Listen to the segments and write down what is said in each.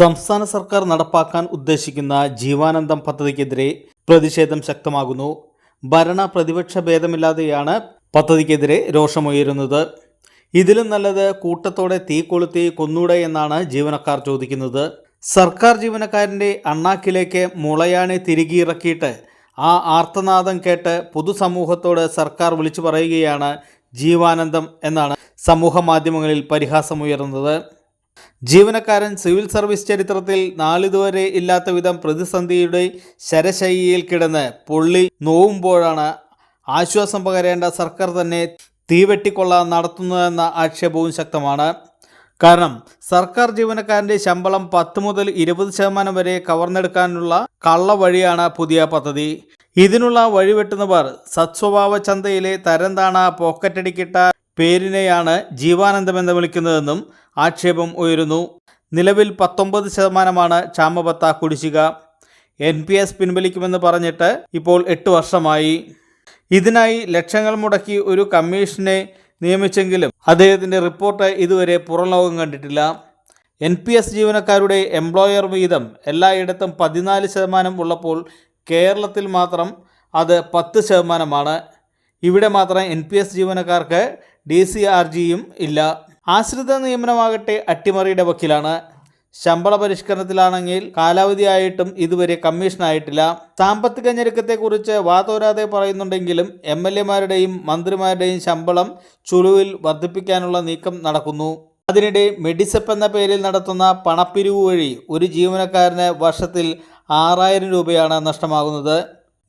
സംസ്ഥാന സർക്കാർ നടപ്പാക്കാൻ ഉദ്ദേശിക്കുന്ന ജീവാനന്ദം പദ്ധതിക്കെതിരെ പ്രതിഷേധം ശക്തമാകുന്നു. ഭരണ പ്രതിപക്ഷ ഭേദമില്ലാതെയാണ് പദ്ധതിക്കെതിരെ രോഷമുയരുന്നത്. ഇതിലും നല്ലത് കൂട്ടത്തോടെ തീ കൊളുത്തി കൊന്നൂടെ എന്നാണ് ജീവനക്കാർ ചോദിക്കുന്നത്. സർക്കാർ ജീവനക്കാരന്റെ അണ്ണാക്കിലേക്ക് മുളയാണി തിരികെ ഇറക്കിയിട്ട് ആ ആർത്തനാദം കേട്ട് പൊതുസമൂഹത്തോട് സർക്കാർ വിളിച്ചു പറയുകയാണ് ജീവാനന്ദം എന്നാണ് സമൂഹ മാധ്യമങ്ങളിൽ പരിഹാസമുയർന്നത്. ജീവനക്കാരൻ സിവിൽ സർവീസ് ചരിത്രത്തിൽ നാളിതുവരെ ഇല്ലാത്ത വിധം പ്രതിസന്ധിയുടെ ശരശയ്യയിൽ കിടന്ന് പൊള്ളി നോവുമ്പോഴാണ് ആശ്വാസം പകരേണ്ട സർക്കാർ തന്നെ തീവെട്ടിക്കൊള്ള നടത്തുന്നതെന്ന ആക്ഷേപവും ശക്തമാണ്. കാരണം സർക്കാർ ജീവനക്കാരന്റെ ശമ്പളം പത്ത് മുതൽ ഇരുപത് ശതമാനം വരെ കവർന്നെടുക്കാനുള്ള കള്ളവഴിയാണ് പുതിയ പദ്ധതി. ഇതിനുള്ള വഴിവെട്ടുന്നവർ സത്സ്വഭാവ ചന്തയിലെ തരംതാണ പോക്കറ്റടിക്കിട്ട പേരിനെയാണ് ജീവാനന്ദമെന്ന് വിളിക്കുന്നതെന്നും ആക്ഷേപം ഉയരുന്നു. നിലവിൽ പത്തൊമ്പത് ശതമാനമാണ് ക്ഷാമബത്ത കുടിശ്ശിക. എൻ പി എസ് പിൻവലിക്കുമെന്ന് പറഞ്ഞിട്ട് ഇപ്പോൾ എട്ട് വർഷമായി. ഇതിനായി ലക്ഷങ്ങൾ മുടക്കി ഒരു കമ്മീഷനെ നിയമിച്ചെങ്കിലും അദ്ദേഹത്തിന്റെ റിപ്പോർട്ട് ഇതുവരെ പുറംലോകം കണ്ടിട്ടില്ല. എൻ പി എസ് ജീവനക്കാരുടെ എംപ്ലോയർ വീതം എല്ലായിടത്തും പതിനാല് ശതമാനം ഉള്ളപ്പോൾ കേരളത്തിൽ മാത്രം അത് പത്ത് ശതമാനമാണ്. ഇവിടെ മാത്രം എൻ പി എസ് ജീവനക്കാർക്ക് ഡി സി ആർ ജിയും ഇല്ല. ആശ്രിത നിയമനമാകട്ടെ അട്ടിമറിയുടെ വക്കിലാണ്. ശമ്പള പരിഷ്കരണത്തിലാണെങ്കിൽ കാലാവധിയായിട്ടും ഇതുവരെ കമ്മീഷനായിട്ടില്ല. സാമ്പത്തിക ഞെരുക്കത്തെക്കുറിച്ച് വാതോരാതെ പറയുന്നുണ്ടെങ്കിലും എം എൽ എമാരുടെയും മന്ത്രിമാരുടെയും ശമ്പളം ചുളുവിൽ വർദ്ധിപ്പിക്കാനുള്ള നീക്കം നടക്കുന്നു. അതിനിടെ മെഡിസെപ്പ് എന്ന പേരിൽ നടത്തുന്ന പണപ്പിരിവ് വഴി ഒരു ജീവനക്കാരന് വർഷത്തിൽ ആറായിരം രൂപയാണ് നഷ്ടമാകുന്നത്.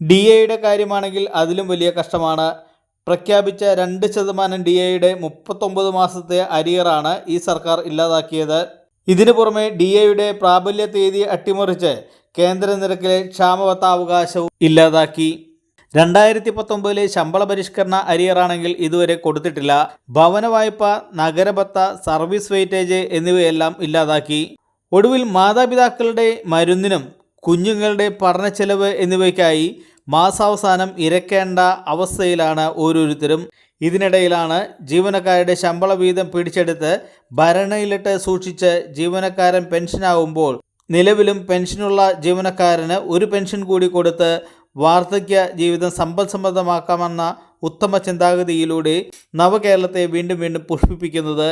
ഡി എയുടെ കാര്യമാണെങ്കിൽ അതിലും വലിയ കഷ്ടമാണ്. പ്രഖ്യാപിച്ച രണ്ട് ശതമാനം ഡി എയുടെ മുപ്പത്തൊമ്പത് മാസത്തെ അരിയറാണ് ഈ സർക്കാർ ഇല്ലാതാക്കിയത്. ഇതിനു പുറമെ ഡി എയുടെ പ്രാബല്യ തീയതി അട്ടിമറിച്ച് കേന്ദ്ര നിരക്കിലെ ക്ഷാമവത്താവകാശവും ഇല്ലാതാക്കി. രണ്ടായിരത്തി പത്തൊമ്പതിലെ ശമ്പള പരിഷ്കരണ അരിയറാണെങ്കിൽ ഇതുവരെ കൊടുത്തിട്ടില്ല. ഭവന വായ്പ നഗരഭത്ത സർവീസ് വെയിറ്റേജ് എന്നിവയെല്ലാം ഇല്ലാതാക്കി. ഒടുവിൽ മാതാപിതാക്കളുടെ മരുന്നിനും കുഞ്ഞുങ്ങളുടെ പഠനച്ചെലവ് എന്നിവയ്ക്കായി മാസാവസാനം ഇരക്കേണ്ട അവസ്ഥയിലാണ് ഓരോരുത്തരും. ഇതിനിടയിലാണ് ജീവനക്കാരുടെ ശമ്പള വീതം പിടിച്ചെടുത്ത് ഭരണയിലിട്ട് സൂക്ഷിച്ച് ജീവനക്കാരൻ പെൻഷനാകുമ്പോൾ നിലവിലും പെൻഷനുള്ള ജീവനക്കാരന് ഒരു പെൻഷൻ കൂടി കൊടുത്ത് വാർദ്ധക്യ ജീവിതം സമ്പൽ സമൃദ്ധമാക്കാമെന്ന ഉത്തമ ചിന്താഗതിയിലൂടെ നവകേരളത്തെ വീണ്ടും വീണ്ടും പുഷ്പിപ്പിക്കുന്നത്.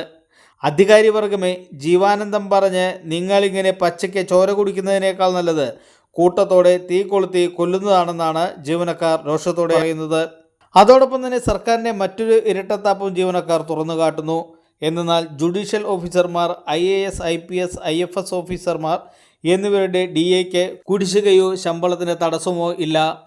അധികാരിവർഗമേ ജീവാനന്ദം പറഞ്ഞ് നിങ്ങളിങ്ങനെ പച്ചയ്ക്ക് ചോര കുടിക്കുന്നതിനേക്കാൾ നല്ലത് കൂട്ടത്തോടെ തീ കൊളുത്തി കൊല്ലുന്നതാണെന്നാണ് ജീവനക്കാർ രോഷത്തോടെ പറയുന്നത്. അതോടൊപ്പം തന്നെ സർക്കാരിന്റെ മറ്റൊരു ഇരട്ടത്താപ്പും ജീവനക്കാർ തുറന്നു കാട്ടുന്നു. എന്നാൽ ജുഡീഷ്യൽ ഓഫീസർമാർ I A S I P S I F S ഓഫീസർമാർ എന്നിവരുടെ ഡി എക്ക് കുടിശ്ശികയോ ശമ്പളത്തിന് തടസ്സമോ ഇല്ല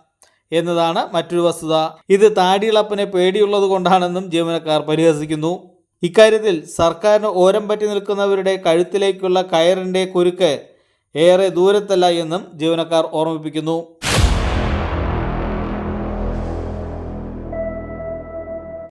എന്നതാണ് മറ്റൊരു വസ്തുത. ഇത് താടിയിളപ്പിനെ പേടിയുള്ളത് കൊണ്ടാണെന്നും ജീവനക്കാർ പരിഹസിക്കുന്നു. ഇക്കാര്യത്തിൽ സർക്കാരിന് ഓരം പറ്റി നിൽക്കുന്നവരുടെ കഴുത്തിലേക്കുള്ള കയറിന്റെ കുരുക്ക് ഏറെ ദൂരത്തല്ല എന്നും ജീവനക്കാർ ഓർമ്മിപ്പിക്കുന്നു.